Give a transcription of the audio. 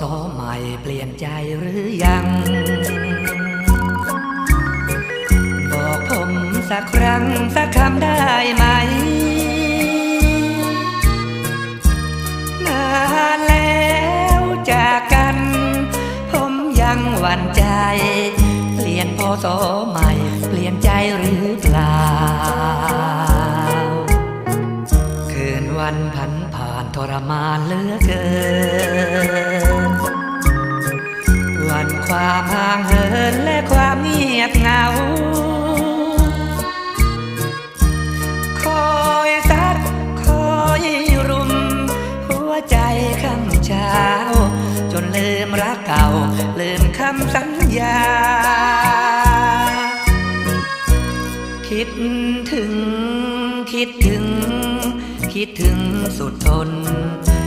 สอใหม่เปลี่ยนใจหรือยัง บอกผมสักครั้งสักคำได้ไหม นานแล้วจากกัน ผมยังหวั่นใจ เปลี่ยนพอสอใหม่ เปลี่ยนใจหรือเปล่า คืนวันพันผ่านทรมานเหลือเกิน ความห่างเหินและความเงียบเหงา คอยซัดคอยรุม หัวใจคำเช้า จนลืมรักเก่า ลืมคำสัญญา คิดถึง คิดถึง คิดถึงสุดทน